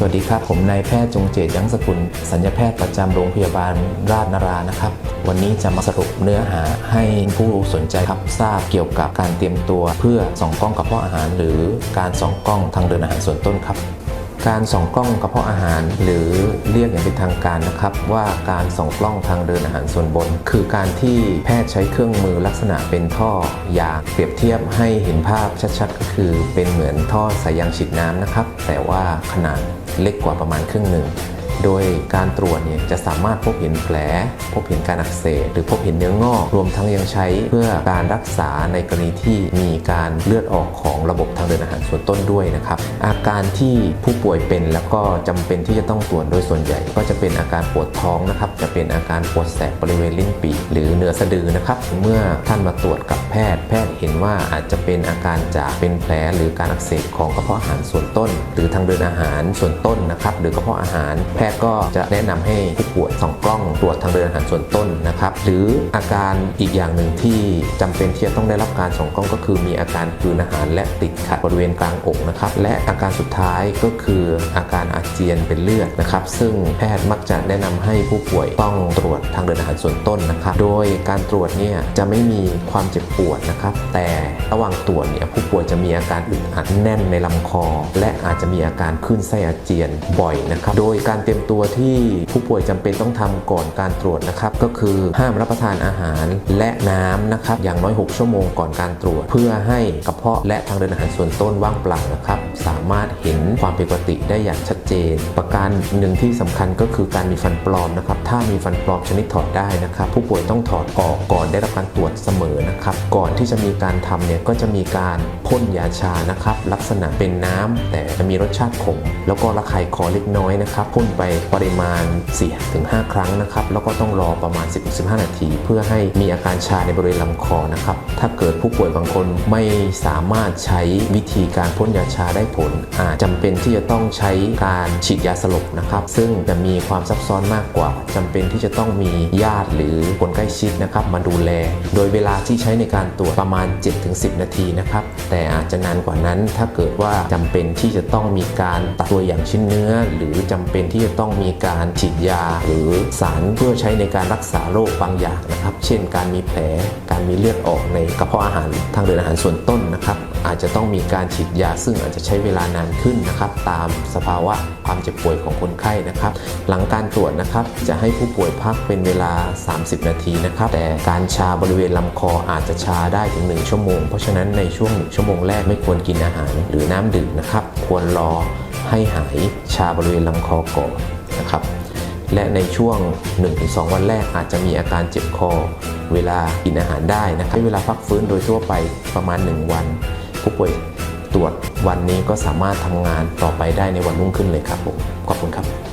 สวัสดีครับ ผมนายแพทย์จงเจตยังสกุล สัญญาแพทย์ประจำโรงพยาบาลราชนรานะครับ วันนี้จะมาสรุปเนื้อหาให้ผู้สนใจครับทราบเกี่ยวกับการเตรียมตัวเพื่อส่องกล้องกระเพาะอาหาร หรือการส่องกล้องทางเดินอาหารส่วนต้นครับ การส่องกล้องกระเพาะอาหาร หรือเรียกอย่างเป็นทางการนะครับ ว่าการส่องกล้องทางเดินอาหารส่วนบน คือการที่แพทย์ใช้เครื่องมือลักษณะเป็นท่อยางเปรียบเทียบให้เห็นภาพชัดๆ ก็คือเป็นเหมือนท่อสายยางฉีดน้ำนะครับ แต่ว่าขนาดเล็กกว่าประมาณครึ่งหนึ่ง โดยการตรวจเนี่ยจะสามารถพบเห็นแผล พบเห็นการอักเสบหรือพบเห็นเนื้องอก รวมทั้งยังใช้เพื่อการรักษาในกรณีที่มีการเลือดออกของระบบทางเดินอาหารส่วนต้นด้วยนะครับอาการที่ผู้ป่วยเป็นแล้วก็จำเป็นที่จะต้องตรวจโดยส่วนใหญ่ ก็จะเป็นอาการปวดท้องนะครับจะเป็นอาการปวดแสบบริเวณลิ้นปีหรือเหนือสะดือนะครับเมื่อท่านมาตรวจกับแพทย์ แพทย์เห็นว่าอาจจะเป็นอาการจากเป็นแผลหรือการอักเสบของกระเพาะอาหารส่วนต้น หรือทางเดินอาหารส่วนต้นนะครับหรือกระเพาะอาหารแพทย์ก็จะแนะนำให้ผู้ป่วยส่องกล้องตรวจทางเดินอาหารส่วนต้นนะครับ หรืออาการอีกอย่างหนึ่งที่จำเป็นที่จะต้องได้รับการส่องกล้องก็คือมีอาการกลืนอาหารและติดขัดบริเวณกลางอกนะครับ และอาการสุดท้ายก็คืออาการอาเจียนเป็นเลือดนะครับ ซึ่งแพทย์มักจะแนะนำให้ผู้ป่วยต้องตรวจทางเดินอาหารส่วนต้นนะครับ โดยการตรวจเนี่ยจะไม่มีความเจ็บปวดนะครับ แต่ระหว่างตรวจเนี่ยผู้ป่วยจะมีอาการอึดอัดแน่นในลำคอ และอาจจะมีอาการขึ้นไส้อาเจียนบ่อยนะครับ โดยการเตรียมตัวที่ผู้ป่วยจำเป็นต้องทำก่อนการตรวจนะครับ ก็คือห้ามรับประทานอาหารและน้ำนะครับอย่างน้อย 6 ชั่วโมงก่อนการตรวจ เพื่อให้กระเพาะและทางเดินอาหารส่วนต้นว่างเปล่านะครับ สามารถเห็นความผิดปกติได้อย่างชัดเจน ประการหนึ่งที่สำคัญก็คือการมีฟันปลอมนะครับ ถ้ามีฟันปลอมชนิดถอดได้นะครับ ผู้ป่วยต้องถอดออกก่อนได้รับการตรวจเสมอนะครับ ก่อนที่จะมีการทำเนี่ยก็จะมีการพ่นยาชานะครับ ลักษณะเป็นน้ำแต่จะมีรสชาติขมแล้วก็ระคายคอเล็กน้อยนะครับพ่นไปปริมาณ 4-5 ครั้งนะครับ แล้วก็ต้องรอประมาณ 10-15 นาที เพื่อให้มีอาการชาในบริเวณลำคอนะครับ ถ้าเกิดผู้ป่วยบางคนไม่สามารถใช้วิธีการพ่นยาชาได้ผลจำเป็นที่จะต้องใช้การฉีดยาสลบนะครับ ซึ่งจะมีความซับซ้อนมากกว่าจำเป็นที่จะต้องมีญาติหรือคนใกล้ชิดนะครับมาดูแล โดยเวลาที่ใช้ในการตรวจประมาณ 7-10 นาทีนะครับ แต่อาจจะนานกว่านั้นถ้าเกิดว่าจำเป็นที่จะต้องมีการตัดตัวอย่างชิ้นเนื้อ หรือจำเป็นที่จะต้องมีการฉีดยา หรือสารเพื่อใช้ในการรักษาโรคบางอย่างนะครับ เช่น การมีแผล การมีเลือดออกในกระเพาะอาหารทางเดินอาหารส่วนต้นนะครับอาจจะต้องมีการฉีดยาซึ่งอาจจะใช้เวลานานขึ้นนะครับ ตามสภาวะความเจ็บป่วยของคนไข้นะครับ หลังการตรวจนะครับ จะให้ผู้ป่วยพักเป็นเวลา 30 นาทีนะครับ แต่การชาบริเวณลำคออาจจะชาได้ถึง 1 ชั่วโมง เพราะฉะนั้นในช่วง 1 ชั่วโมงแรกไม่ควรกินอาหารหรือน้ำดื่มนะครับ ควรรอให้หายชาบริเวณลำคอก่อนนะครับและในช่วง 1-2 วันแรกอาจจะมีอาการเจ็บคอ เวลากินอาหารได้นะครับให้เวลาพักฟื้นโดยทั่วไปประมาณ 1 วัน ผู้ป่วยตรวจวันนี้ก็สามารถทำงานต่อไปได้ในวันรุ่งขึ้นเลยครับผมขอบคุณครับ